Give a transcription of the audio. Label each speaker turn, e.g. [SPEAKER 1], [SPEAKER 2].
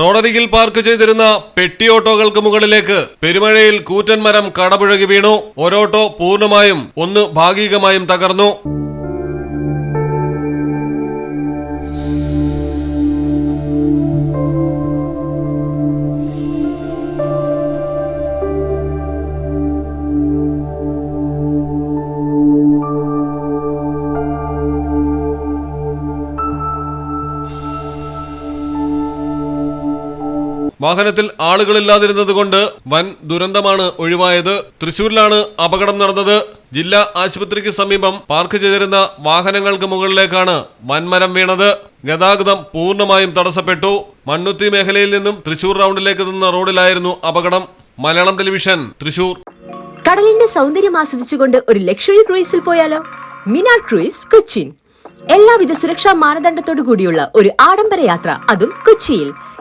[SPEAKER 1] റോഡരികിൽ പാർക്ക് ചെയ്തിരുന്ന പെട്ടി ഓട്ടോകൾക്ക് മുകളിലേക്ക് പെരുമഴയിൽ കൂറ്റൻ മരം കടപുഴകി വീണു. ഒരോട്ടോ പൂർണമായും ഒന്ന് ഭാഗികമായും തകർന്നു. വാഹനത്തിൽ ആളുകളില്ലാതിരുന്നതുകൊണ്ട് വൻ ദുരന്തമാണ് ഒഴിവായത്. തൃശൂരിലാണ് അപകടം നടന്നത്. ജില്ലാ ആശുപത്രിക്ക് സമീപം പാർക്ക് ചെയ്തിരുന്ന വാഹനങ്ങൾക്ക് മുകളിലേക്കാണ് വൻമരം വീണത്. ഗതാഗതം പൂർണമായും തടസ്സപ്പെട്ടു. മണ്ണുത്തി മേഖലയിൽ നിന്നും തൃശൂർ റൗണ്ടിലേക്ക് നിന്ന റോഡിലായിരുന്നു അപകടം. മലയാളം ടെലിവിഷൻ തൃശൂർ.
[SPEAKER 2] കടലിന്റെ സൗന്ദര്യം ആസ്വദിച്ചുകൊണ്ട് ഒരു ലക്ഷറി ക്രൂയിസിൽ പോയാലോ? മിനാ ക്രൂയിസ് കൊച്ചിൻ. എല്ലാവിധ സുരക്ഷാ മാനദണ്ഡത്തോടു കൂടിയുള്ള ഒരു ആഡംബര യാത്ര അതും കൊച്ചിയിൽ.